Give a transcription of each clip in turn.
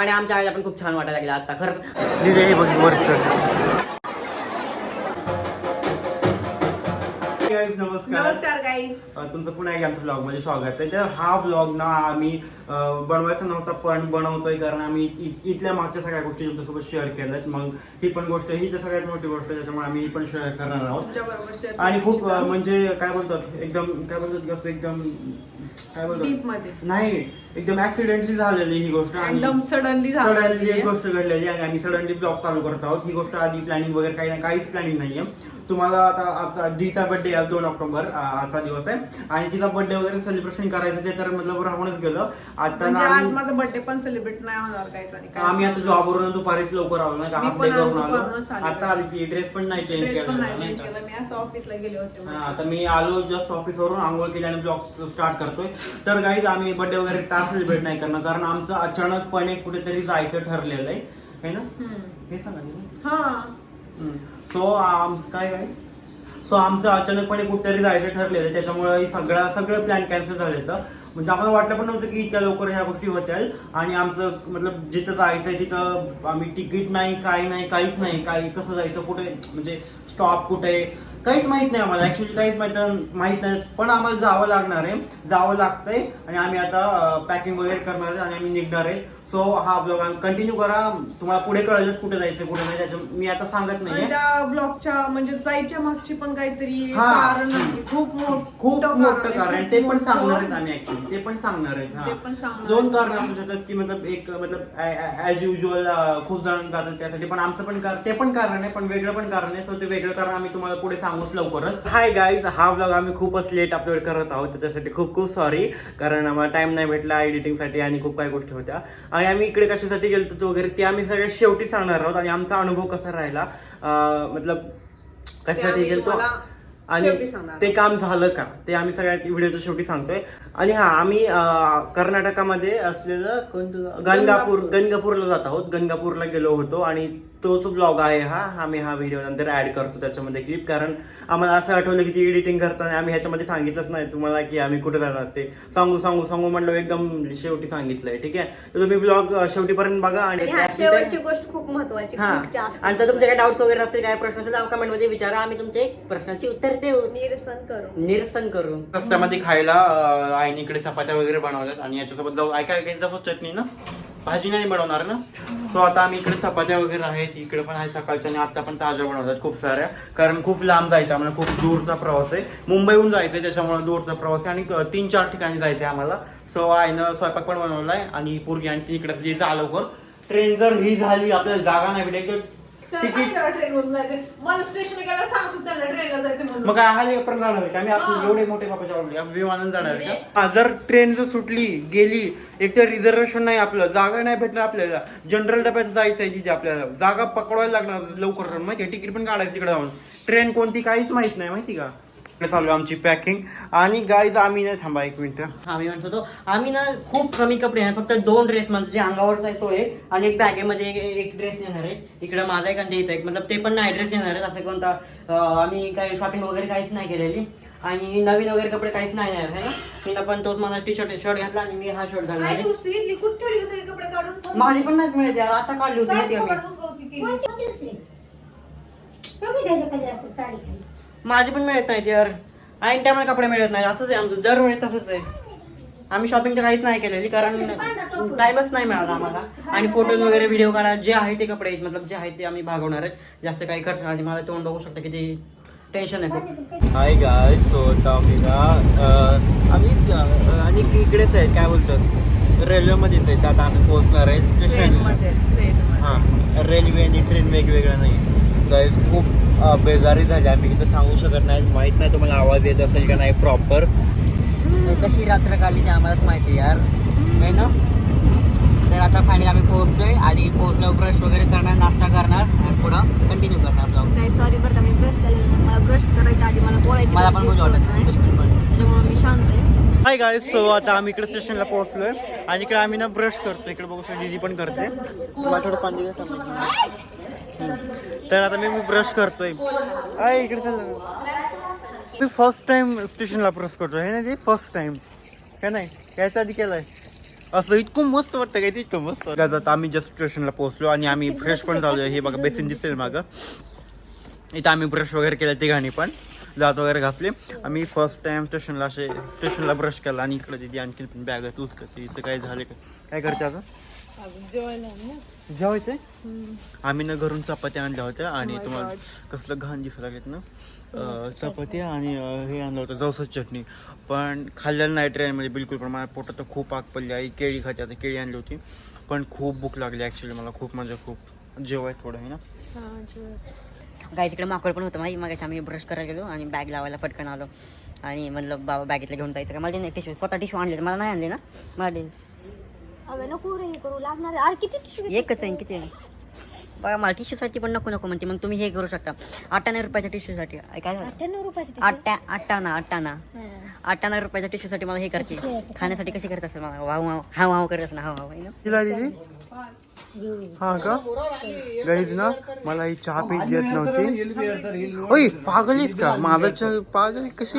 आणि आमच्या आईला पण खूप छान वाटायला लागलं आता खरंच हे नमस्कार. नमस्कार गाईज अ, तुमचं पुन्हा एकदा आमच्या ब्लॉगमध्ये स्वागत आहे. तर हा ब्लॉग ना आम्ही अ, बनवायचा नव्हता पण बनवतोय कारण आम्ही इ- इथल्या मागच्या सगळ्या गोष्टी तुमच्यासोबत शेअर केल्यात. मग ही पण गोष्ट ही तर सगळ्यात मोठी गोष्ट आहे त्याच्यामुळे आम्ही ही पण शेअर करणार आहोत. तुमच्या बरोबर आणि खूप अ, म्हणजे काय बोलतात एकदम काय बोलतात कसं एकदम काय डीपमध्ये. नाही एकदम ऍक्सिडेंटली झालेली ही गोष्ट आणि एकदम सडनली सडनली एक गोष्ट घडलेली आणि आम्ही सडनली ब्लॉग चालू करत आहोत. ही गोष्ट आधी प्लॅनिंग वगैरे काही नाही काहीच प्लॅनिंग नाहीये. तुम्हाला आता आजचा दीचा बर्थडे आहे दोन ऑक्टोबर आजचा दिवस आहे. आणि तिचा बर्थडे वगैरे सेलिब्रेशन करायचं ते तर मतलब राहूनच गेलं. आता म्हणजे आज आम्ही- माझा बर्थडे पण सेलिब्रेट नाही होणार काहीच आणि काय आम्ही आता जॉबवरून दुपारीच लवकर आलो नाही का? मी हाफ पण डे आज करून आलो. आता आली की ड्रेस पण नाही चेंज ड्रेस पण केला नाही नाही चेंज का? केला. मी असं ऑफिसला गेले होते हा, आता मी आलो जस्ट ऑफिसवरून आंघोळ केली आणि ब्लॉग स्टार्ट करतोय. तर काहीच आम्ही बर्थडे वगैरे का सेलिब्रेट नाही करणार कारण आमचं अचानकपणे कुठेतरी जायचं ठरलेलं आहे. है ना? हम्म. हे सांगा. हा सो आमचं काय काय? सो आमचं अचानकपणे कुठेतरी जायचं ठरलेलं आहे. त्याच्यामुळे सगळा सगळं सगळं प्लॅन कॅन्सल झालं तर म्हणजे आम्हाला वाटलं पण नव्हतं की इतक्या लवकर ह्या गोष्टी होत्याल. आणि आमचं मतलब जिथं जायचं आहे तिथं आम्ही तिकीट नाही काय नाही काहीच नाही. काही कसं जायचं कुठे? म्हणजे स्टॉप कुठे? काहीच माहीत नाही आम्हाला. ऍक्च्युली काहीच माहीत माहीत नाही. पण आम्हाला जावं लागणार आहे. जावं लागतंय. आणि आम्ही आता पॅकिंग वगैरे करणार आहे आणि आम्ही निघणार आहे. सो हा ब्लॉग कंटिन्यू करा. तुम्हाला पुढे कळेलच कुठे जायचं कुठे नाही त्याच्या मी आता सांगत नाहीये. त्या ब्लॉगच्या म्हणजे जायच्या मागची पण काहीतरी हा. कारण आहे. खूप खूप मोठं कारण ते पण. सांगणार आहेत आम्ही ऍक्च्युली ते पण सांगणार आहेत ते हा. पण सांगणार दोन. कारण असू शकतात की मतलब एक मतलब ऍज युजल खूप जण जातात त्यासाठी. पण आमचं पण कारण ते पण कारण आहे पण वेगळं पण कारण आहे. सो ते वेगळं कारण आम्ही तुम्हाला पुढे सांगूच लवकरच. हाय गाईज हा व्लॉग आम्ही खूपच लेट अपलोड करत आहोत. त्याच्यासाठी खूप खूप सॉरी कारण आम्हाला टाइम नाही भेटला एडिटिंगसाठी आणि खूप काही गोष्टी होत्या. आणि आम्ही इकडे कशासाठी गेलो वगैरे ते आम्ही सगळे शेवटी सांगणार आहोत. आणि आमचा अनुभव कसा राहिला मतलब कशासाठी तुम्हाला आणि. ते काम झालं का? ते आम्ही सगळ्यात व्हिडिओच्या शेवटी सांगतोय. आणि हा आम्ही कर्नाटकामध्ये असलेलं गणगापूर गणगापूरला जात आहोत. गणगापूरला गेलो होतो आणि तोच ब्लॉग आहे हा आम्ही हा व्हिडिओ नंतर ऍड करतो त्याच्यामध्ये क्लिप कारण आम्हाला असं आठवलं की ती एडिटिंग करताना आम्ही ह्याच्यामध्ये सांगितलंच नाही तुम्हाला की आम्ही कुठे जाणार ते. सांगू सांगू सांगू म्हणलं एकदम शेवटी सांगितलंय ठीक आहे? तर तुम्ही ब्लॉग शेवटीपर्यंत बघा आणि शेवटची गोष्ट खूप महत्वाची हा. खूप जास्त आणि तर तुमचे काही डाऊट्स वगैरे असतील काय प्रश्न असेल कमेंटमध्ये विचारा. आम्ही तुमचे प्रश्नाची उत्तर देऊ. निरसन करू. निरसन करू. रस्त्यामध्ये खायला आईने इकडे चपात्या वगैरे बनवल्यात आणि याच्यासोबत जाऊ. ऐका ऐकायचं जसं चटणी ना? भाजी नाही बनवणार ना? सो आता आम्ही इकडे चपात्या वगैरे आहेत इकडे पण आहे सकाळच्या आणि आता पण ताज्या बनवतात खूप साऱ्या. कारण खूप लांब जायचं आम्हाला खूप दूरचा प्रवास आहे. मुंबईहून जायचं आहे त्याच्यामुळे दूरचा प्रवास आहे आणि तीन चार ठिकाणी जायचं आहे आम्हाला. सो आईनं स्वयंपाक पण बनवलाय आणि पूर्वी आणि ती इकडे जे जा लवकर ट्रेन जर ही झाली आपल्याला जागा नाही भेटेल त्याला तिकीट सांगितलं ट्रेन मधून जायचं. मला स्टेशन गेल्यावर सांग सुद्धा त्याला ट्रेनला जायचं म्हणून. मग काय हा पण जाणार आहे का? आम्ही आपण हा. एवढे मोठे बापाच्या आवडले विमानानं जाणार आहे का? हा, जर ट्रेन जर सुटली गेली एक तर रिझर्वेशन नाही आपलं जागा नाही भेटणार आपल्याला. जनरल डब्यात जायचं आहे तिथे आपल्याला. जागा पकडवायला लागणार लवकर. माहिती तिकीट पण काढायचं तिकडे जाऊन. ट्रेन कोणती काहीच माहीत नाही माहिती का? चालू आहे आमची पॅकिंग आणि गाईज आम्ही नाही थांबा एक मिनिट आम्ही म्हणत होतो आम्ही ना खूप कमी कपडे आहे फक्त दोन ड्रेस म्हणजे जे अंगावरचा आहे तो एक आणि एक बॅगेमध्ये एक- एक ड्रेस नेणार आहे. इकडे माझा एक आणि इथं एक. मतलब ते पण नाही ड्रेस नेणार आहेत असं कोणता आम्ही काही शॉपिंग वगैरे काहीच नाही केलेली. आणि नवीन वगैरे कपडे काहीच नाही आहे. है ना तिनं पण तोच माझा टी शर्ट शर्ट घातला आणि मी हा शर्ट आहे. काढून? माझी पण नाही मिळत यार आता काढली होती आम्ही. माझी पण मिळत नाहीत यार ऐन टायमाला कपडे मिळत नाही असंच आहे आमचं. दरवेळेस असंच आहे. आम्ही शॉपिंग तर काहीच नाही केलेली कारण टाइमच नाही मिळाला आम्हाला. आणि फोटोज वगैरे व्हिडिओ काढा जे आहे ते कपडे मतलब जे आहे ते आम्ही भागवणार आहेत. जास्त काही खर्च नाही मला तोंड बघू शकता किती टेन्शन आहे. खूप हाय गाय सो आता आम्ही ना अं, आम्ही स- आणि इकडेच आहे काय बोलतात रेल्वेमध्येच आहे आता आम्ही पोहोचणार आहे. स्टेशन हां रेल्वे आणि ट्रेन वेगवेगळं नाही गाईज खूप बेजारी झाली. आम्ही इथं सांगू शकत नाही. माहीत नाही तुम्हाला आवाज येत असेल का नाही प्रॉपर कशी रात्र काढली ते आम्हालाच माहिती आहे यार. आहे ना? तर आता फायनली आम्ही पोहोचलोय आणि पोहोचल्यावर ब्रश वगैरे करणार नाश्ता करणार आणि पुढं कंटिन्यू करणार ब्लॉग नाही सॉरी बरं का मी ब्रश केलेलं नाही. मला ब्रश करायच्या आधी मला बोलायची मला पण बोलू वाटत नाही. नाही. त्याच्यामुळे मी शांत आहे. हाय गाय सो आता आम्ही इकडे स्टेशनला पोहोचलोय. आणि इकडे आम्ही ना ब्रश करतो इकडे बघू शकतो दीदी पण करते. मला थोडं पाणी. तर आता मी ब्रश करतोय. आय इकडे चाललं मी फर्स्ट टाइम स्टेशनला ब्रश करतोय. हे ना ते फर्स्ट टाइम काय नाही. याच्या आधी केलाय. असं इतकं मस्त वाटतं काय ते? इतकं मस्त. आता आम्ही जस्ट स्टेशनला पोहोचलो आणि आम्ही फ्रेश पण झालो हे बघा बेसिन दिसेल मागं. इथं आम्ही ब्रश वगैरे केलं तिघांनी पण. दात वगैरे घासले. आम्ही फर्स्ट टाइम स्टेशनला असे स्टेशनला ब्रश केला. आणि इकडे दिदी आणखी पण बॅग आहे. तूच करते. इथं काय झालं का? काय करते आता? जेवायचंय आम्ही ना घरून चपात्या आणल्या होत्या आणि तुम्हाला कसलं घाण दिसायला लागेल ना? अं, चपात्या आणि अं, हे आणलं होतं जवसाची चटणी. पण खाल्लेलं नाही ट्रेनमध्ये बिलकुल. पण माझ्या पोटात तर खूप आग पडली. आई केळी खाते आता केळी आणली होती. पण खूप भूक लागली ॲक्च्युली मला. खूप म्हणजे खूप. जेवाय थोडं आहे ना? काय तिकडे माकड पण होतं. माहिती मग आम्ही ब्रश करायला गेलो आणि बॅग लावायला पटकन आलो. आणि म्हणलं बाबा बॅगेतलं घेऊन जायचं. का मला नाही टिश्यू स्वतः टिश्यू आणले मला नाही आणले ना? मला. अगं नको रे हे करू लागणार आहे. अरे किती टिश्यू एकच आहे किती आहे? बघा मला टिश्यूसाठी पण नको नको म्हणते. मग तुम्ही हे करू शकता. अठ्ठावन्न रुपयाच्या टिश्यूसाठी काय झालं? अठ्ठ्याण्णव रुपयाचे अठ्ठ्या अठ्ठावन्न अठ्ठावन्न. अठ्ठावन्न रुपयाच्या टिश्यूसाठी मला हे करते. खाण्यासाठी कशी करत असेल? मला वाव वाव हाव हाव करत असेल. हाव हाव है दिदी हा का? गाईज ना मला ही चहा पीत देत नव्हती. ओय पागलीस का? माझा चहा पागल कशी.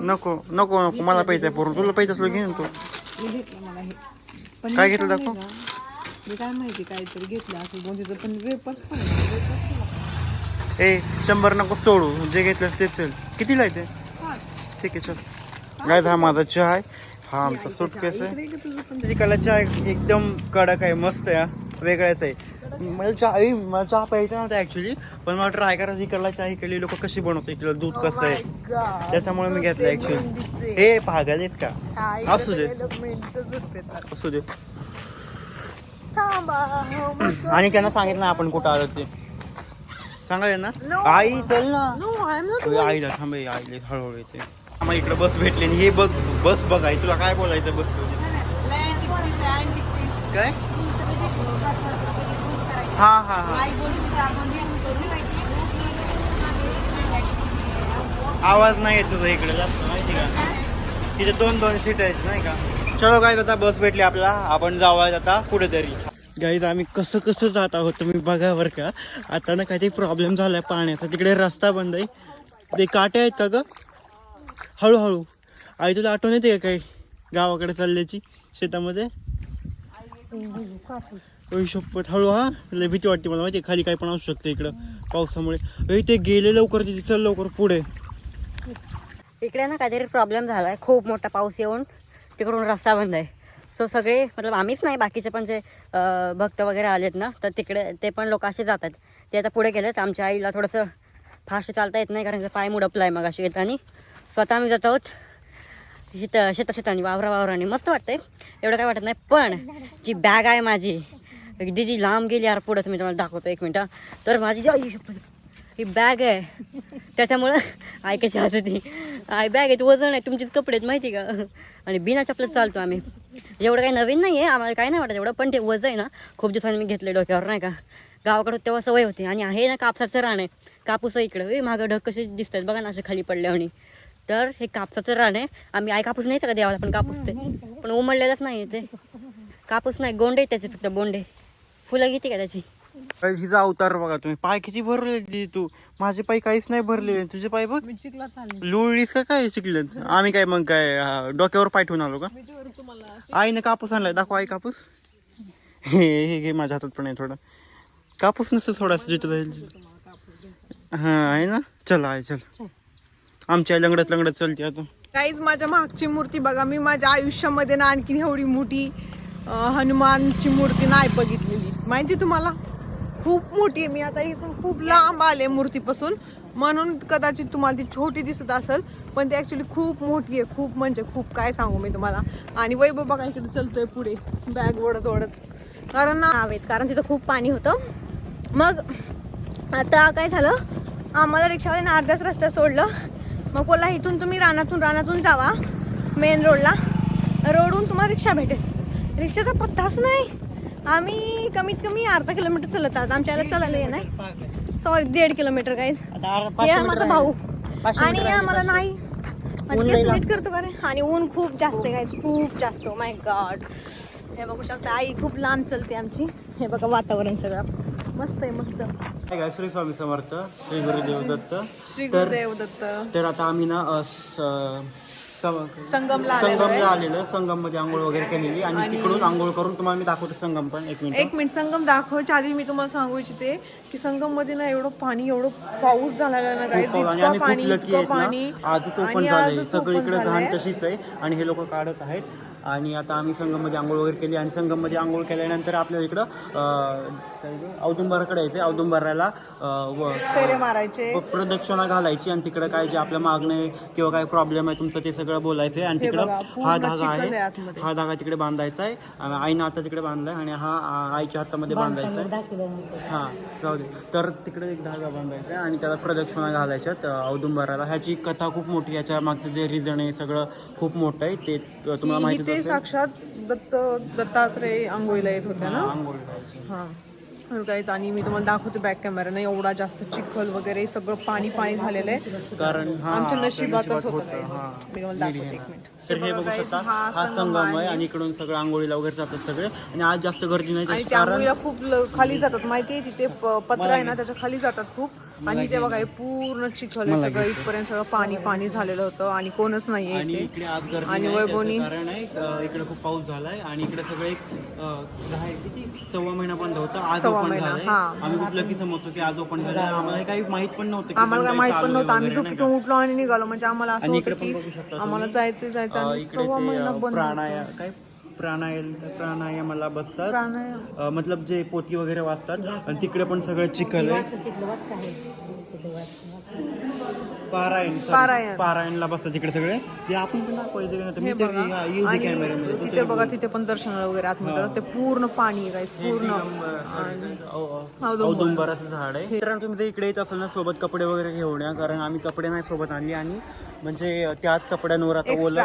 नको नको नको. मला पैसे पूर्ण तुला पैसे असलो घेऊन तू. काय घेतलं दाखव मी काय माहिती काहीतरी घेतलं असं दोन तिथं पण वेपर्स पण आहे. वेपर्स पण आहे. ए शंभर नको सोडू जे घेतलं तेच चल कितीला आहे ते पाच. ठीक आहे चल गायज हा माझा चहा आहे हा आमचा सुटकेस आहे इकडे तुझं पण चहा एकदम कडक आहे मस्त आहे हा. वेगळाच आहे. मला चहा मला चहा प्यायचा नव्हता ऍक्च्युली पण मला ट्राय करायचं इकडला चहा इकडली लोक कशी बनवतात इकडलं दूध कसं आहे. त्याच्यामुळे मी घेतलं ऍक्च्युली. हे पागल आहेत का? इकडे असू दे. असू दे. मग. आणि त्यांना सांगितलं ना आपण कुठं आलो ते. सांगायला ना. आई चल ना. आईला थांब आईले हळूहळू येते. मग इकडे बस भेटली आणि हे बघ बस बघ आई तुला काय बोलायचं बस. काय? हा हा हा. आवाज नाही येत तुझा इकडे जास्त माहिती का? तिथे दोन दोन सीट आहेत नाही का? चलो गाईज आता बस भेटली आपला आपण जाऊया आता कुठेतरी. गाईज आम्ही कसं कसं जात आहोत तुम्ही बघा बरं का. आता ना काहीतरी प्रॉब्लेम झालाय पाण्याचा. तिकडे रस्ता बंद आहे. ते काटे आहेत का ग? हळूहळू. आई तुला आठवण येते का काही? गावाकडे चालल्याची शेतामध्ये? ओय शपथ. हळू हा? लय भीती वाटते मला माहिती खाली काय पण असू शकतं इकडं पावसामुळे. अय ते गेले लवकर तिथे चल लवकर पुढे. इकडे ना काहीतरी प्रॉब्लेम झाला आहे खूप मोठा पाऊस येऊन तिकडून रस्ता बंद आहे. सो सगळे मतलब आम्हीच नाही बाकीचे पण जे भक्त वगैरे आलेत ना तर तिकडे ते पण लोक असे जातात. ते आता पुढे गेलेत. आमच्या आईला थोडंसं फास्ट चालता येत नाही कारण पाय मुडपला आहे मग अशी आणि स्वतः आम्ही जात आहोत. इथं शेता शेतानी वावरा वावरानी मस्त वाटतंय. एवढं काय वाटत नाही पण जी बॅग आहे माझी दिदी लांब गेली यार पुढं मी तुम्हाला दाखवतो एक मिनटं. तर माझी जी आई ही बॅग आहे. त्याच्यामुळं आई कशी ती आई बॅग आहे ती वजन आहे तुमचेच कपडे आहेत माहिती का? आणि बिना चपलत चालतो आम्ही. एवढं काही नवीन नाही आहे आम्हाला काय नाही वाटत एवढं पण ते वजन आहे ना खूप दिवसांनी मी घेतले डोक्यावर नाही का? गावाकडं तेव्हा सवय होती. आणि आहे ना कापसाचं राण आहे. कापूस आहे इकडं. ए, मागं ढग कसे दिसतात बघा ना असे खाली पडले आणि तर हे कापसाचं रान आहे. आम्ही आई कापूस नाही का देवाला पण कापूस ते. पण उमडलेलंच नाही आहे ते. कापूस नाही गोंडे त्याचे फक्त बोंडे फुलं घेते का त्याची? हिचा अवतार बघा तुम्ही. पाय किती भरले तू. माझे पाय काहीच नाही भरले तुझे पाय बघ. मी चिखलात आले. लुळलीस का काय शिकले आम्ही काय मग काय डोक्यावर पाय ठेवून आलो का? मी तेवढं तुम्हाला आईने कापूस आणलाय. दाखव आई कापूस. हे हे घे माझ्या हातात पण आहे थोडा. कापूस नसेल थोडासा जिथं जाईल हा आहे ना? चला आहे चल. आमच्या लंगडत लंगडत चलते आता. काहीच माझ्या मागची मूर्ती बघा मी माझ्या आयुष्यामध्ये ना आणखी एवढी मोठी हनुमानची मूर्ती नाही बघितलेली. माहिती तुम्हाला? खूप मोठी आहे. मी आता इथून खूप लांब आले मूर्तीपासून. म्हणून कदाचित तुम्हाला ती छोटी दिसत असेल पण ती ॲक्च्युली खूप मोठी आहे. खूप म्हणजे खूप काय सांगू मी तुम्हाला. आणि वैभव बघा इकडे चलतोय पुढे. बॅग ओढत ओढत. कारण ना हवेत कारण तिथं खूप पाणी होतं. मग आता काय झालं? आम्हाला रिक्षावाल्याने अर्ध्याच रस्त्यात सोडलं. मग बोलला इथून तुम्ही रानातून रानातून जावा मेन रोडला रोडून तुम्हाला रिक्षा भेटेल. रिक्षाचा पत्ताच नाही. आम्ही कमीत कमी अर्धा किलोमीटर चालत आहोत. आमच्याला चालायला ये नाही सॉरी दीड किलोमीटर काहीच हे मीटर माझा. भाऊ. आणि आम्हाला पाचशे. नाही. माझी करतो का रे? आणि ऊन खूप जास्त आहे गाईज खूप जास्त. माय गॉड हे बघू शकता आई खूप लांब चलते आमची. हे बघा वातावरण सगळं. मस्त आहे मस्त. काय काय, श्री स्वामी समर्थ श्री गुरुदेव दत्त? श्री तर गुरुदेव दत्त. तर आता आम्ही ना अ, स- सम- संगमला आलेलो संगमला आहे. आलेलं संगममध्ये आंघोळ वगैरे केलेली. आणि तिकडून आंघोळ करून तुम्हाला मी दाखवतो संगम पण एक मिनिट. एक मिनिट संगम दाखवायच्या आधी मी तुम्हाला सांगू इच्छिते की संगममध्ये ना एवढं पाणी एवढं पाऊस झालेला ना गाईज खूप आणि इतकं आम्ही खूप पाणी लकी इतकं आहेत पाणी. ना आजच ओपन आणि झालंय. आजच सगळीकडे घाण झालंय. तशीच आहे. आणि हे लोक काढत आहेत. आणि आता आम्ही संगममध्ये आंघोळ वगैरे केली. आणि संगममध्ये आंघोळ केल्यानंतर आपल्या इकडं अं, औदुंबराकडे यायचं औदुंबराला व- फेरे मारायचे. प्रदक्षिणा घालायची आणि तिकडे काय जे आपल्या मागणे किंवा काय प्रॉब्लेम आहे तुमचं ते सगळं बोलायचं आणि हे तिकडं हा धागा आहे. हा धागा तिकडे बांधायचा आहे आणि आईनं आता तिकडे बांधलाय आणि हा आईच्या हातामध्ये बांधायचा आहे. हा जाऊ दे. तर तिकडे एक धागा बांधायचा आहे आणि त्याला प्रदक्षिणा घालायच्यात औदुंबराला. ह्याची कथा खूप मोठी याच्या मागचं जे रिझन आहे सगळं खूप मोठं आहे. ते तुम्हाला की माहितीच ते असेल. साक्षात दत्त दत्तात्रय आंघोळीला येत होत्या ना? आंघोळ गाईज आणि मी तुम्हाला दाखवते बॅक कॅमेराने एवढा जास्त चिखल वगैरे सगळं पाणी पाणी झालेलं आहे. कारण आमच्या नशिबातच नशिबात होतं होतं, guys. हा. मी तुम्हाला दाखवते एक मिनिट तर हे बघू guys, शकता हा हा संगम संगम आहे. आहे. आणि इकडून सगळं आंघोळीला वगैरे जातात सगळे. आणि आज जास्त गर्दी नाही आणि त्या आंघोळीला खूप ल- खाली जातात. माहितीये तिथे प- पत्र आहे ना त्याच्याखाली जातात खूप. आणि ते बघा हे पूर्ण चिखल आहे सगळं इथपर्यंत सगळं पाणी पाणी झालेलं होतं आणि कोणच नाहीये आणि इकडे आज वैभवनी- कारण आहे इकडे खूप पाऊस झालाय आणि इकडे सगळे एक किती सव्वा महिना बंद होतं आज सव्वा ओपन महिना, झालंय. हा. आम्ही खूप लकी समजतो की आज ओपन झालं. आम्हाला काही माहीत पण नव्हतं की आम्हाला काय काही माहीत पण नव्हतं. आहे आम्ही का? उठलो आणि निघालो. म्हणजे आम्हाला असं होतं इकडे की. आम्हाला जायचं जायचं आणि सव्वा महिना बंद प्राणाया काय? प्राणायाम प्राणायामाला बसतात. प्राणायाम. अ, मतलब जे पोती वगैरे वाचतात आणि तिकडे पण सगळं चिखल आहे. पारायण sorry. पारायण. पारायणला बसतात तिकडे सगळे. ते आपण पण दाखवायचं की नाही हे मी ते बघा यूज आणि कॅमेऱ्यामध्ये तिथे बघा. तिथे पण दर्शनाला वगैरे आतमध्ये जातात. ते पूर्ण पाणी आहे guys, हे पूर्ण. दिगंबर, आणि- औ- औदुंबर. औदुंबर असं झाड आहे. मित्रांनो तुम्ही जर इकडे येत असाल ना सोबत कपडे वगैरे घेऊन या कारण आम्ही कपडे नाही सोबत आणली. आणि म्हणजे त्याच कपड्यांवर आता ओलं.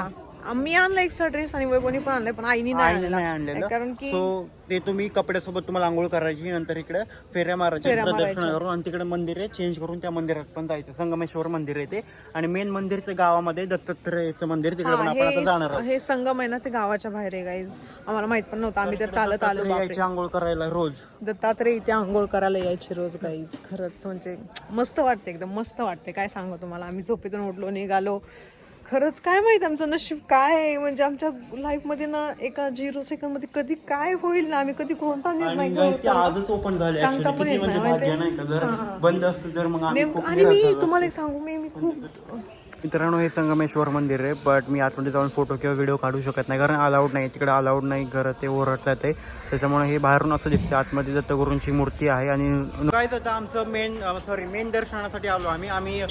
मी आणला एक्स्ट्रा ड्रेस आणि वैभवनी पण आणलाय पण आईनी नाही आणलेलं. कारण की सो ते तुम्ही कपड्यासोबत तुम्हाला आंघोळ करायची नंतर इकडे फेऱ्या मारायच्या फेऱ्या प्रदक्षिणा मारायच्या. करून आणि तिकडे मंदिर आहे चेंज करून त्या मंदिरात पण जायचं. संगमेश्वर मंदिर आहे ते. आणि मेन मंदिरचं गावामध्ये दत्तात्रयचं मंदिर तिकडे पण हा, आपण आता जाणार हे आहोत. हे संगम आहे ना ते गावाच्या बाहेर आहे गाईज आम्हाला माहीत पण नव्हतं. आम्ही तर चालत आलो बापरे यायची आंघोळ करायला रोज. दत्तात्रय इथे आंघोळ करायला यायचे रोज गाईज खरंच म्हणजे मस्त वाटते एकदम मस्त वाटते काय सांगू तुम्हाला? आम्ही झोपेतून उठलो निघालो. खरंच काय माहीत आमचं नशीब काय आहे? म्हणजे आमच्या लाईफमध्ये ना एका झिरो सेकंडमध्ये कधी काय होईल ना? आम्ही कधी कोणता निर्णय आणि घेऊ guys, ते आजच ओपन झाले. सांगता actually. पण किती येत म्हणजे नाही, भाग्य नाही का? जर बंद असतं तर मग आम्ही नेमकं खूप आणि निराश मी झालो तुम्हाला एक सांगू मी मी खूप मित्रांनो हे संगमेश्वर मंदिर आहे बट मी आतमध्ये जाऊन फोटो किंवा व्हिडिओ काढू शकत नाही कारण अलाउड नाही. तिकडे अलाउड नाही घर ते ओरडतात आहे त्याच्यामुळे हे बाहेरून असं दिसते आतमध्ये दत्तगुरूंची मूर्ती आहे आणि काय होतं आमचं मेन सॉरी मेन दर्शनासाठी आलो आम्ही. आम्ही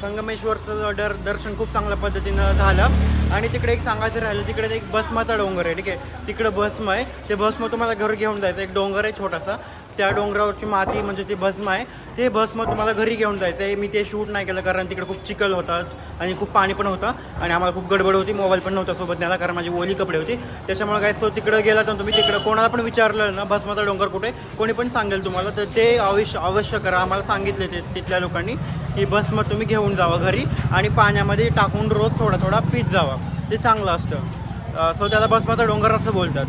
संगमेश्वरचं दर दर्शन खूप चांगल्या पद्धतीनं झालं. आणि तिकडे एक सांगायचं राहिलं तिकडे एक भस्माचा डोंगर आहे ठीक आहे? तिकडे भस्म आहे. ते भस्म तुम्हाला घर घेऊन जायचं. एक डोंगर आहे छोटासा. त्या डोंगरावरची माती म्हणजे ते भस्म आहे ते भस्म तुम्हाला घरी घेऊन जायचं आहे मी ते शूट नाही केलं कारण तिकडे खूप चिखल होतात आणि खूप पाणी पण होतं आणि आम्हाला खूप गडबड होती. मोबाईल पण नव्हता सोबत न्यायला कारण माझी ओली कपडे होती. त्याच्यामुळे काय सो तिकडे गेला तर तुम्ही तिकडं कोणाला पण विचारलं ना भस्माचा डोंगर कुठे कोणी पण सांगेल तुम्हाला. तर ते अवश्य अवश्य करा. आम्हाला सांगितले ते तिथल्या लोकांनी की भस्म तुम्ही घेऊन जावा घरी आणि पाण्यामध्ये टाकून रोज थोडा थोडा पीत जावा. ते चांगलं असतं. सो त्याला भस्माचा डोंगर असं बोलतात.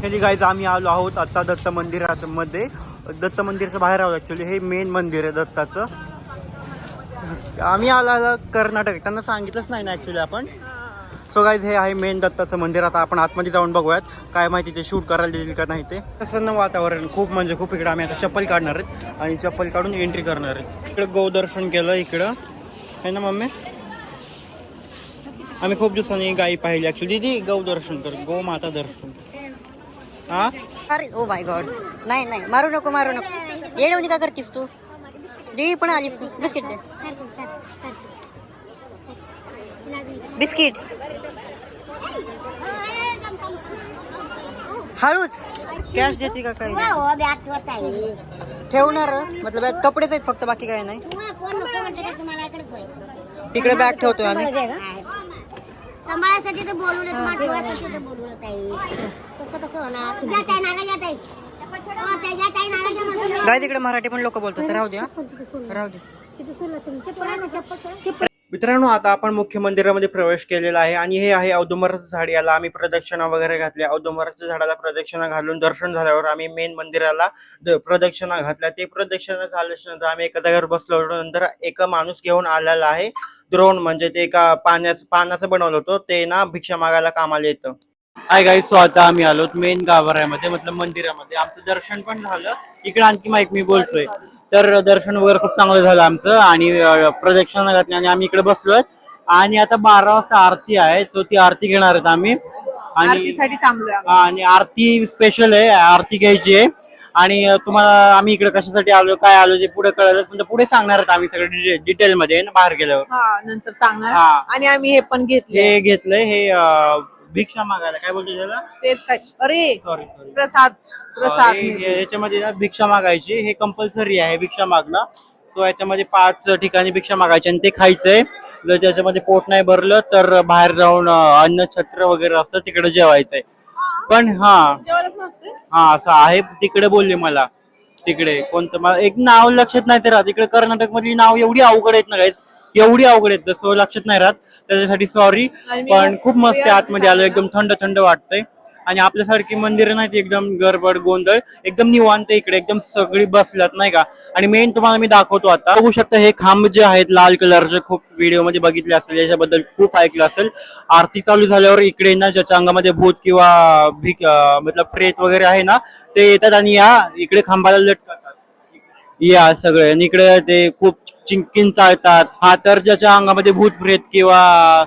ह्याची गाईज आम्ही आलो आहोत आता दत्त मंदिराच्या मध्ये दत्त मंदिराच्या बाहेर आहोत ॲक्च्युली हे मेन मंदिर आहे दत्ताचं. आम्ही आला आला कर्नाटक. त्यांना सांगितलंच नाही ना ॲक्च्युली आपण. सो गाईज हे आहे मेन दत्ताचं मंदिर. आता आपण आतमध्ये जाऊन बघूयात. काय माहिती ते शूट करायला देतील का नाही ते. प्रसन्न वातावरण. खूप म्हणजे खूप इकडे आम्ही आता चप्पल काढणार आहेत. आणि चप्पल काढून एंट्री करणार आहेत. गौ गोदर्शन केलं इकडं. आहे ना मम्मी? आम्ही खूप दिवसांनी गाई पाहिली ॲक्च्युली ती गौ दर्शन कर. गो माता दर्शन. हा अरे ओ माय गॉड नाही नाही मारू नको मारू नको येडवणी का करतीस तू देवी पण आलीस तू बिस्किट दे बिस्किट हळूच कॅश देते का काही ठेवणार मतलब कपडेच आहेत फक्त बाकी काही नाही तिकडे बॅग ठेवतोय आम्ही सांभाळायसाठी तर बोलवलं तुम्हाला ठेवायसाठी तर बोलवलं ताई कसं कसं होणार. या ताई नाराज या ताई. हो, ताई, या ताई नाराज या म्हणून. काय तिकडे मराठी पण लोक बोलतात. राहू द्या. तिथं. राहू दे तिथं. चप्पल मित्रांनो आता आपण मुख्य मंदिरामध्ये प्रवेश केलेला आहे आणि हे आहे औदुंबराचं झाड. याला आम्ही प्रदक्षिणा वगैरे घातल्या औदुंबराच्या झाडाला प्रदक्षिणा घालून दर्शन झाल्यावर आम्ही मेन मंदिराला प्रदक्षिणा घातल्या. ते प्रदक्षिणा झाल्याच्यानंतर आम्ही एका जागेवर बसलो होतो. नंतर एक माणूस घेऊन आलेला आहे. द्रोण म्हणजे ते एका पाण्याचं पाण्याचं बनवलं होतं. ते ना भिक्षा मागायला कामाला येतं. आय गाई सो आता आम्ही आलो मेन गाभाऱ्यामध्ये मतलब मंदिरामध्ये. आमचं दर्शन पण झालं. इकडे आणखी माईक मी बोलतोय. तर दर्शन वगैरे खूप चांगलं झालं आमचं आणि प्रदक्षिणा घातली आणि आम्ही इकडे बसलोय. आणि आता बारा वाजता आरती आहे तो ती आरती घेणार आहेत आम्ही. आणि आणि आरती स्पेशल आहे आरती घ्यायची आहे. आणि तुम्हाला आम्ही इकडे कशासाठी आलो काय आलो जे पुढे कळलं म्हणजे पुढे सांगणार आहेत आम्ही सगळे डिटेल मध्ये बाहेर गेल्यावर. हा नंतर सांगणार. आणि आम्ही हे पण घेतले हे घेतलंय हे भिक्षा मागायला. काय बोलतो त्याला? तेच काय. अरे सॉरी सॉरी प्रसाद प्रसाद. हे- याच्यामध्ये ना भिक्षा मागायची हे कंपल्सरी आहे भिक्षा मागणं. सो याच्यामध्ये पाच ठिकाणी भिक्षा मागायची आणि ते खायचंय. जर त्याच्यामध्ये पोट नाही भरलं तर बाहेर जाऊन अं, अन्न छत्र वगैरे असतं तिकडे जेवायचंय. पण हा. जेवायला पण असते हा असं आहे. तिकडे बोलले मला. तिकडे. कोणतं? मला एक नाव लक्षात नाही ते राहत इकडे कर्नाटक मधली नाव एवढी अवघड आहेत ना guys, एवढी अवघड आहेत. सो लक्षात नाही राहत. त्याच्यासाठी सॉरी पण खूप मस्त आहे. आतमध्ये आलो एकदम थंड थंड वाटतंय. आणि आपल्यासारखी मंदिरं नाहीत. एकदम गडबड गोंधळ. एकदम निवांत आहे इकडे. एकदम सगळी बसल्यात नाही का? आणि मेन तुम्हाला मी दाखवतो आता. बघू शकता हे खांब जे आहेत लाल कलरचे. खूप व्हिडिओमध्ये बघितले असेल. याच्याबद्दल खूप ऐकलं असेल. आरती चालू झाल्यावर इकडे ना ज्याच्या अंगामध्ये भूत किंवा भिक मतलब प्रेत वगैरे आहे ना ते येतात आणि या इकडे खांबाला लटकतात. या सगळे. आणि इकडे ते खूप चिंकिन चालतात हा तर ज्याच्या अंगामध्ये भूत प्रेत किंवा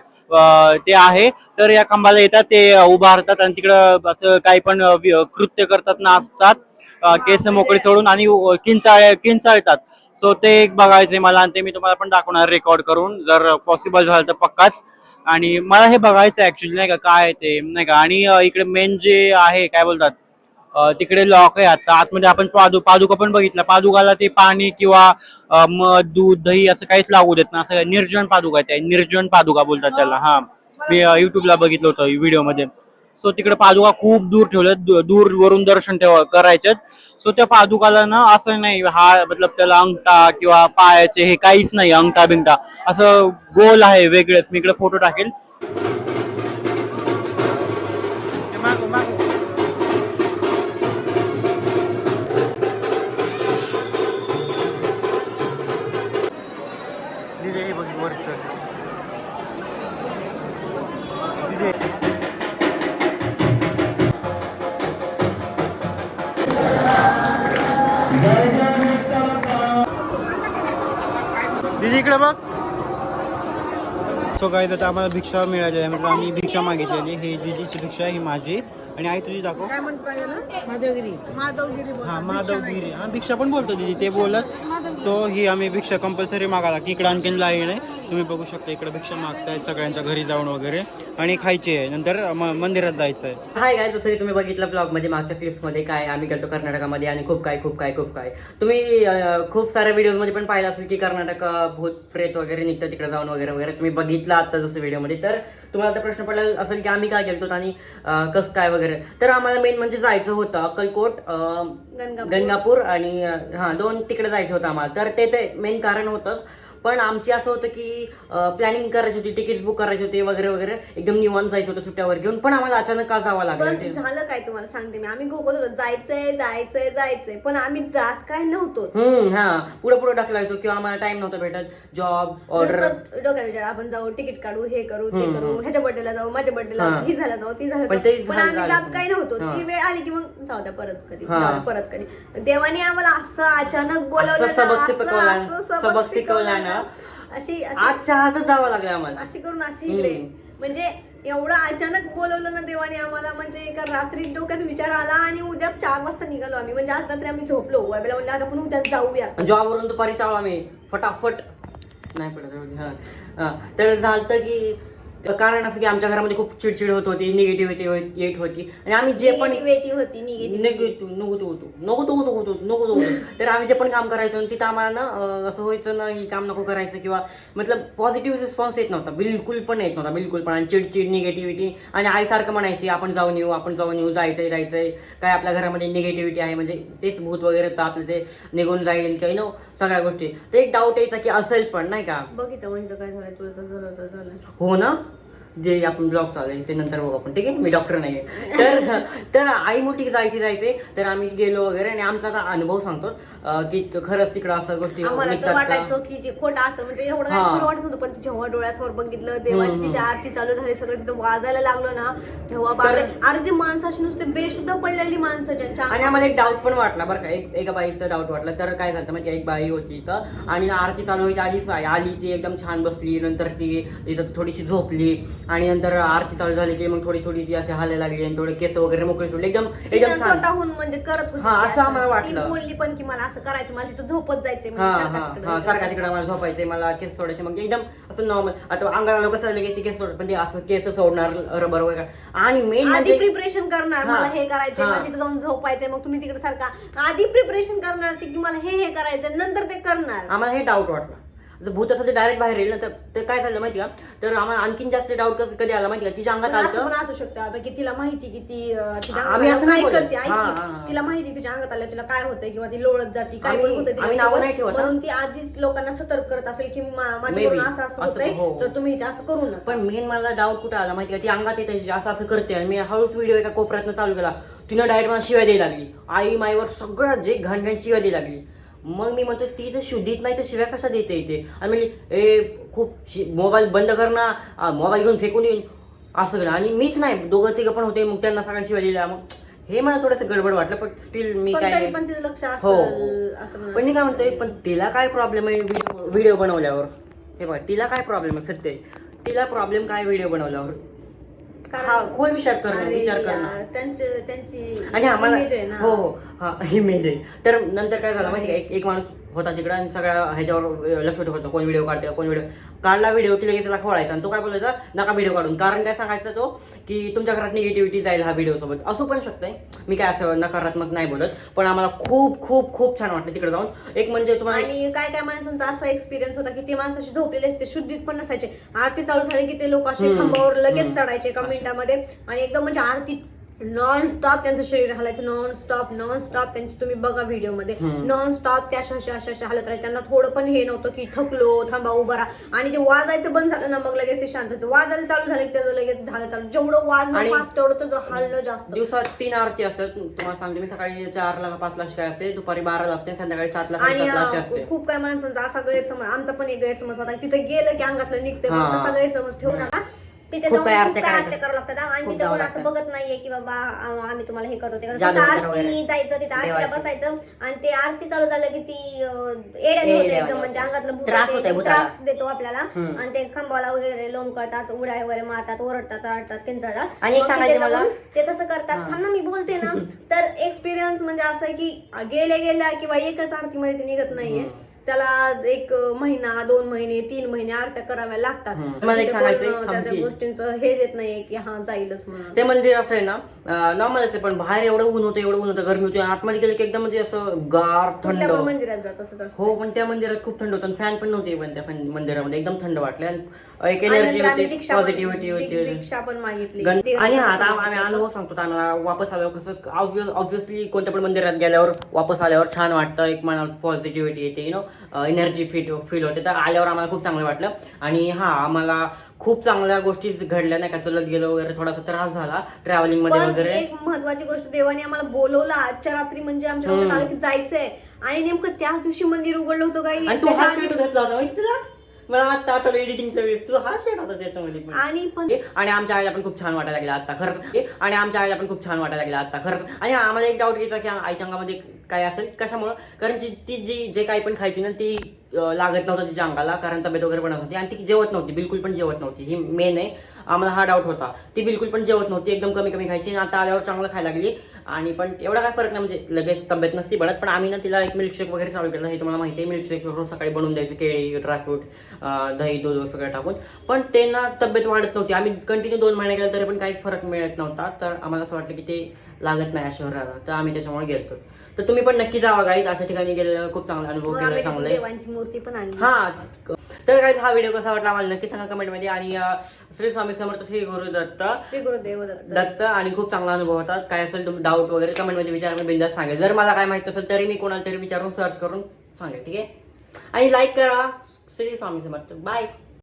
ते आहे तर या खांबाला येतात ते उभारतात आणि तिकडं असं काही पण कृत्य करतात नाचतात केस मोकळी सोडून आणि किंचाळ किंचाळतात सो ते एक बघायचंय मला आणि ते मी तुम्हाला पण दाखवणार रेकॉर्ड करून. जर पॉसिबल झालं तर पक्काच. आणि मला हे बघायचं ऍक्च्युली नाही का काय आहे ते नाही का? आणि इकडे मेन जे आहे काय बोलतात? तिकडे लॉक आहे आता. आतमध्ये आपण पादू पादुका पण बघितला. पादुकाला ते पाणी किंवा मध दूध दही असं काहीच लागू देत ना असं निर्जन पादुका आहे निर्जन पादुका बोलतात त्याला. हा. मी युट्यूबला बघितलं होतं व्हिडिओमध्ये सो तिकडे पादुका खूप दूर ठेवल्यात दूर वरून दर्शन ठेवा करायच्यात सो त्या पादुकाला ना असं नाही हा मतलब त्याला अंगठा किंवा पायाचे हे काहीच नाही अंगठा बिंगठा. असं गोल आहे वेगळेच. मी इकडे फोटो टाकेल. इकडे बघ तो काय तर आम्हाला भिक्षा मिळाली आहे. म्हणजे आम्ही भिक्षा मागितलेली. ही दिदीची भिक्षा ही माझी. आणि आई तुझी दाखव. काय म्हणता येईल माधवगिरी. माधवगिरी. हा माधवगिरी. हा भिक्षा पण बोलतो दिदी ते बोलत. तो ही आम्ही भिक्षा कंपल्सरी मागायला की इकडे आणखीन लाईन आहे. तुम्ही बघू शकता इकडे भिक्षा मागतायत सगळ्यांच्या घरी जाऊन वगैरे. आणि खायची आहे. नंतर म- मंदिरात जायचं आहे. हाय काय जसं की तुम्ही बघितलं ब्लॉगमध्ये मागच्या क्लिप्समध्ये काय आम्ही गेलो कर्नाटकामध्ये आणि खूप काय खूप काय खूप काय. तुम्ही अं, खूप साऱ्या व्हिडिओजमध्ये पण पाहिलं असेल की कर्नाटक अं, भूत प्रेत वगैरे निघतं तिकडे जाऊन वगैरे वगैरे. तुम्ही बघितलं आता जसं व्हिडिओमध्ये तर तुम्हाला आता प्रश्न पडला असेल की आम्ही काय गेलतो आणि अं, कसं काय वगैरे. तर आम्हाला मेन म्हणजे जायचं होतं अक्कलकोट अं. गणगापूर आणि अं, हा दोन तिकडे जायचं होतं आम्हाला. तर ते ते मेन कारण होतंच. पण आमची असं होतं की प्लॅनिंग करायची होती तिकीट बुक करायची होती वगैरे वगैरे. एकदम निवांत जायचं होतं सुट्ट्यावर घेऊन. पण आम्हाला अचानक का जावं लागलं झालं काय तुम्हाला? सांगते मी. आम्ही गोगल होतो. जायचंय जायचंय जायचंय. पण आम्ही जात काय नव्हतो. हा. पुढे पुढे ढकलायचो किंवा आम्हाला टाइम नव्हता भेटत. जॉब ऑर्डर विचार. आपण जाऊ तिकीट काढू हे करू ते करू. ह्याच्या बर्थडेला जाऊ माझ्या बर्थडेला हा. ही झाला जाऊ ती झालं पण आम्ही. जात काय नव्हतो. ती वेळ आली की मग जाऊ द्या परत कधी. परत कधी. देवाने आम्हाला असं अचानक बोलवलं असं सबक शिकवलं. ना अशी अशी आज चहाच जावं लागलं आम्हाला. अशी करून अशी इकडे. म्हणजे एवढं अचानक बोलवलं ना देवाने आम्हाला म्हणजे एका रात्री डोक्यात विचार आला आणि उद्या चार वाजता निघालो आम्ही. म्हणजे आज रात्री आम्ही झोपलो. वैबला म्हणलं आता आपण उद्या जाऊयात. जॉबवरून दुपारी चालू आम्ही. फटाफट. नाही पडत राहू दे, हा. हा. तर झालं की तर कारण असं की आमच्या घरामध्ये खूप चिडचिड होत होती निगेटिव्हिटी येत होती. आणि आम्ही जे पण निगेटिव्हिटी होती निगेटिव्ह निगेटिव्ह नको तो होतो. नको तो होतो होतो नको तो होतो. तर आम्ही जे पण काम करायचो तिथं आम्हाला ना असं व्हायचं ना की काम नको करायचं किंवा मतलब पॉझिटिव्ह रिस्पॉन्स येत नव्हता. बिलकुल पण येत नव्हता बिलकुल पण. आणि चिडचिड निगेटिव्हिटी आणि आईसारखं म्हणायची आपण जाऊन येऊ आपण जाऊन येऊ जायचंय जायचंय. काय आपल्या घरामध्ये निगेटिव्हिटी आहे म्हणजे तेच भूत वगैरे तर आपलं ते निघून जाईल किंवा नो सगळ्या गोष्टी. तर एक डाऊट यायचा की असेल पण नाही का? बघितलं म्हणजे काय झालं तुला तर झालं तर झालं. हो ना? जे आपण ब्लॉग चालू आहे ते नंतर बघू आपण ठीक आहे? मी डॉक्टर नाही आहे तर तर आई मोठी जायची जायचे. तर आम्ही गेलो वगैरे आणि आमचा आता अनुभव सांगतो. अं, की खरंच तिकडं असं गोष्टी आम्हाला तर निघतात वाटायचं का की ते खोटं असं म्हणजे एवढं काय हा. खरं वाटत होतं पण जेव्हा डोळ्यासमोर बघितलं देवाची तिथे आरती चालू झाली सगळं तिथं वाजायला लागलं ना तेव्हा बापरे अरे ते माणसाशी नुसते बेसुद्धा पडलेली माणसं ज्यांच्या आणि आम्हाला एक डाऊट पण वाटला बरं का एक एका बाईचा डाऊट वाटला. तर काय झालं म्हणजे एक बाई होती इथं आणि आरती चालू व्हायची आधीच बाई आली ती एकदम छान बसली नंतर ती इथं थोडीशी झोपली. आणि नंतर आरती चालू झाली की मग थोडी थोडीशी अशी हालायला लागली आणि थोडे केस वगैरे मोकळे सोडले. एकदम एकदम छान. स्वतःहून म्हणजे करत होती हा, असं आम्हाला ती वाटलं. बोलली पण की मला असं करायचं मला तिथं झोपत जायचंय हा म्हणजे हा सारखं हा तिकडं सारखा तिकडे मला झोपायचंय मला केस सोडायचे. मग एकदम असं नॉर्मल आता अंगाला लोक चालले की केस सोड पण ते असं केस सोडणार रबर वगैरे. आणि मेन आधी म्हणजे प्रिपरेशन करणार हा, मला हे करायचंय हा. मला तिथे जाऊन झोपायचंय मग तुम्ही तिकडे सारखा. आधी प्रिपरेशन करणार ती की मला हे हे करायचंय नंतर ते करणार. आम्हाला हे डाऊट वाटला. जर भूत असं ते डायरेक्ट बाहेर येईल ना तर ते काय झालं माहिती का? तर आम्हाला आणखीन जास्त डाऊट कधी आला माहिती का? तिच्या अंगात पण आलं पण असू शकतं. आता की तिला माहिती की ती अं, तिच्या आम्ही अंगात असं नाही काय बोलत. करते ऐक हा, की, हा, हा. तिला माहिती तिच्या अंगात आलं तिला काय होतंय किंवा ती लोळत जाते काय आम्ही- पण होतं आम्ही नावं नाही ठेवत, हा. म्हणून ती आधीच लोकांना सतर्क करत असेल की मा- माझ्याकडून Maybe. असं असं असं- होतंय हो. तर तुम्ही इथे असं करू नका. पण मेन मला डाऊट कुठं आला माहिती का? ती अंगात येते असं असं करते. आणि मी हळूच व्हिडिओ एका कोपऱ्यातनं चालू केला. तिनं डायरेक्ट मला शिव्या द्यायला लागली. आई माईवर सगळं जे घाण घाण शिव्या द्यायला लागली. मग मी म्हणतो ती तर शुद्धीत नाही तर शिव्या कशा देते इथे? आणि म्हणजे ए खूप मोबाईल बंद कर ना मोबाईल घेऊन फेकून येईन असं केलं. आणि मीच नाही दोघं तिघं पण होते मग त्यांना सगळ्या शिव्या दिल्या. मग हे मला थोडंसं गडबड वाटलं पण स्टील मी काय पण हो म्हणा. पण मी काय म्हणतोय पण तिला काय प्रॉब्लेम आहे व्हिडिओ बनवल्यावर? हे बघा तिला काय प्रॉब्लेम आहे? सत्य. तिला प्रॉब्लेम काय व्हिडिओ बनवल्यावर? हा खोल विचार करणं अरे विचार यार, करणं त्यांची आणि आम्हाला ना. हो. हो हा इमेज आहे तर नंतर काय झालं माहिती का? एक एक माणूस होता तिकडं आणि सगळ्या ह्याच्यावर लक्ष ठेवत होता कोण व्हिडिओ काढते कोण व्हिडिओ काढला व्हिडिओ की लगेच त्याला खवळायचा आणि तो काय बोलायचा नका व्हिडिओ काढून. कारण काय सांगायचं तो की तुमच्या घरात निगेटिव्हिटी जाईल हा व्हिडिओ सोबत. असू पण शकतंय. मी काय असं नकारात्मक नाही बोलत पण आम्हाला खूप खूप खूप छान वाटलं तिकडे जाऊन. एक म्हणजे तुम्हाला आणि काय काय माणसांचा असा एक्सपिरियन्स होता की ते माणसाशी झोपलेले असते शुद्धीत पण नसायचे. आरती चालू झाली की ते लोक असे खांबावर लगेच. चढायचे एका मिनिटामध्ये आणि एकदम म्हणजे आरती नॉन स्टॉप त्यांचं शरीर हलायचं नॉन स्टॉप नॉन स्टॉप त्यांची तुम्ही बघा व्हिडिओमध्ये हम्म. नॉन स्टॉप त्या अशा अशा अशा हलत राहायचे त्यांना थोडं पण हे नव्हतं की थकलो थांबा उभा राहा. आणि ते वाजायचं बंद झालं ना मग लगेच ते शांत. वाजायला चालू झालं की त्याचं लगेच झालं चालू. जेवढं फास्ट तेवढं त्याचं हलणं जास्त. दिवसात तीन आरती असतात. तुम्हाला सांगते मी सकाळी चारला का पाचला काय असते दुपारी बाराला असते संध्याकाळी अं, असते. खूप काय माणसांचा असा गैरसमज आमचा पण एक गैरसमज होता. तिथे गेलं की अंगातलं. मग तसा गैरसमज ठेवू नका. तिथे खूप जाऊन काय खूप आरत्या काय करायचं. आरत्या करावं लागतात आणि खूप तिथे जावं कोण असं लागतं. बघत नाहीये की बाबा आ- आम्ही तुम्हाला हे करतो ते करतो जादू फक्त वगैरे आरती वगैरे. जायचं तिथे आरतीला देवाची. बसायचं आणि ते आरती चालू झालं की ती अं, एड्याने होते एकदम म्हणजे. अंगातलं भूत त्रास ते होतोय भूताला. त्रास देतो आपल्याला हम्म. आणि ते खांबाला वगैरे लोम करतात उड्या वगैरे मारतात ओरडतात आरडतात किंचाळतात आणि एक मग तिथे सांगायचं मला- जाऊन ते तसं करतात थांब ना मी बोलते ना तर एक्सपिरियन्स म्हणजे असं आहे की गेल्या गेल्या किंवा एकच आरतीमध्ये ते निघत नाहीये त्याला एक महिना दोन महिने तीन महिने आरत्या कराव्या लागतात हम्म. मला एक त्याच्या की. गोष्टींचं हे देत नाहीये की हा जाईलच म्हणून ते मंदिर असं आहे ना नॉर्मल आहे पण बाहेर एवढं ऊन होतं एवढं ऊन होतं गरमी होती आणि आतमध्ये गेलं की एकदम म्हणजे असं गार कुठल्या थंड पण मंदिरात जात असत असतं. हो पण त्या मंदिरात खूप थंड होतं फॅन पण नव्हते पण त्या fan- मंदिरामध्ये एकदम थंड वाटले आणि एक आणि एनर्जी नंतर आम्ही होती दीक्षा पण- पॉझिटिव्हिटी होती दीक्षा पण मागितली गण- ते आणि आता आम्ही? अनुभव सांगतो आम्हाला वापस आल्यावर कसं ऑब्व्हियसली कोणत्या पण मंदिरात गेल्यावर वापस आल्यावर छान वाटतं एक मनात पॉझिटिव्हिटी येते you know energy fit feel होते. तर आल्यावर आम्हाला खूप चांगलं वाटलं. आणि हा आम्हाला खूप चांगल्या गोष्टी घडल्या. नाही का चलत गेलो वगैरे थोडासा त्रास झाला ट्रॅव्हलिंगमध्ये पण वगैरे. एक महत्वाची गोष्ट देवाने आम्हाला बोलवलं. आजच्या रात्री म्हणजे आमच्या हम्म. डोक्यात आलं की जायचंय. आणि नेमकं त्याच दिवशी मंदिर उघडलं होतं काही आणि तू हा त्याच्या शर्ट घातला होता माहिती तुला? मला आता आठवलं एडिटिंगच्या वेळेस. तू हा शर्ट होता त्याच्यामध्ये पण. आणि पण आणि आमच्या आईला पण खूप छान वाटायला लागला आता खरंच ए, आणि आमच्या आईला पण खूप छान वाटायला लागला आता खरंच आणि आम्हाला एक डाऊट यायचा की आईच्या अंगामध्ये काय असेल? कशामुळं? कारण जी ती जी जे काही पण खायची ना ती लागत नव्हतं तिच्या अंगाला कारण तब्येत वगैरे बनत नव्हती. आणि ती जेवत नव्हती बिलकुल पण जेवत नव्हती. ही मेन आहे. आम्हाला हा डाऊट होता. ती बिलकुल पण जेवत नव्हती. एकदम कमी कमी खायची. आणि आता आल्यावर चांगलं खायला लागली. आणि पण एवढा काय फरक नाही. म्हणजे लगेच तब्येत नसती पडत. पण आम्ही ना तिला एक मिल्कशेक वगैरे चालू केलं. हे तुम्हाला माहिती आहे. मिल्कशेक रोज सकाळी बनवून द्यायचं. केळी ड्रायफ्रूट दही दूध सगळं टाकून. पण ते ना तब्येत वाढत नव्हती. आम्ही कंटिन्यू दोन महिने गेलो तरी पण काही फरक मिळत नव्हता. तर आम्हाला असं वाटलं की ते लागत नाही या शहराला तर आम्ही त्याच्यामुळे गेलो तर तुम्ही पण नक्की जावा गाईज अशा ठिकाणी गेलेला खूप चांगला अनुभव केला चांगला आहे देवांची मूर्ती पण आणली. हा तर काय हा व्हिडिओ कसा वाटला आम्हाला नक्की सांगा कमेंटमध्ये आणि अं, श्री स्वामी समर्थ श्री गुरु दत्त. श्री गुरुदेव दत्त. दत्त आणि खूप चांगला अनुभव होता. काय असेल तुम्ही डाऊट वगैरे कमेंटमध्ये विचारा मी बिंदास सांगेल. जर मला काय माहीत असेल तरी मी कोणाला तरी विचारून सर्च करून सांगेल ठीक आहे? आणि लाईक करा श्री स्वामी समर्थ. बाय